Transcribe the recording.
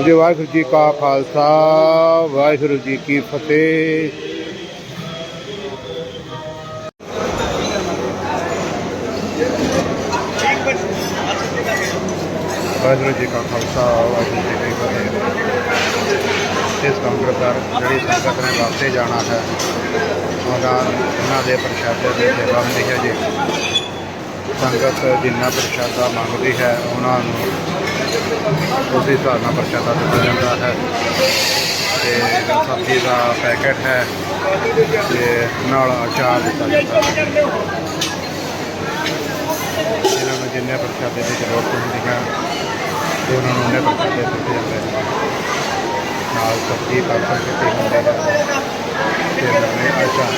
ਜੀ ਵਾਹਿਗੁਰੂ ਜੀ ਕਾ ਖਾਲਸਾ, ਵਾਹਿਗੁਰੂ ਜੀ ਕੀ ਫਤਿਹ। ਵਾਹਿਗੁਰੂ ਜੀ ਕਾ ਖਾਲਸਾ, ਵਾਹਿਗੁਰੂ ਜੀ ਕੀ ਫਤਿਹ। ਇਸ ਕਾਊਂਟਰ ਜਿਹੜੀ ਸੰਗਤ ਨੇ ਵਾਸਤੇ ਜਾਣਾ ਹੈ ਉਹਨਾਂ ਉਹਨਾਂ ਦੇ ਪ੍ਰਸ਼ਾਦੇ ਦੀ ਸੇਵਾ ਹੁੰਦੀ ਹੈ ਜੀ। ਸੰਗਤ ਜਿੰਨਾ ਪ੍ਰਸ਼ਾਦਾ ਮੰਗਦੀ ਹੈ, ਉਹਨਾਂ ਨੂੰ ਉਸੇ ਹਿਸਾਬ ਨਾਲ ਪ੍ਰਸ਼ਾਦਾ ਦਿੱਤਾ ਜਾਂਦਾ ਹੈ। ਤੇ ਸਬਜ਼ੀ ਦਾ ਪੈਕੇਟ ਹੈ ਤੇ ਨਾਲ ਅਚਾਰ ਦਿੱਤਾ ਜਾਂਦਾ ਹੈ। ਇਹਨਾਂ ਨੂੰ ਜਿੰਨੇ ਪ੍ਰਸ਼ਾਦੇ ਦੀ ਜ਼ਰੂਰਤ ਹੁੰਦੀ ਹੈ, ਤੇ ਉਹਨਾਂ ਨੂੰ ਉਹਨੇ ਪ੍ਰਸ਼ਾਦੇ ਦਿੱਤੇ ਜਾਂਦੇ ਹਨ ਨਾਲ ਸਬਜ਼ੀ ਪਾਪੜ ਕਿਤੇ ਹੁੰਦੇ ਹਨ ਤੇ ਨਾਲੇ ਅਚਾਰ।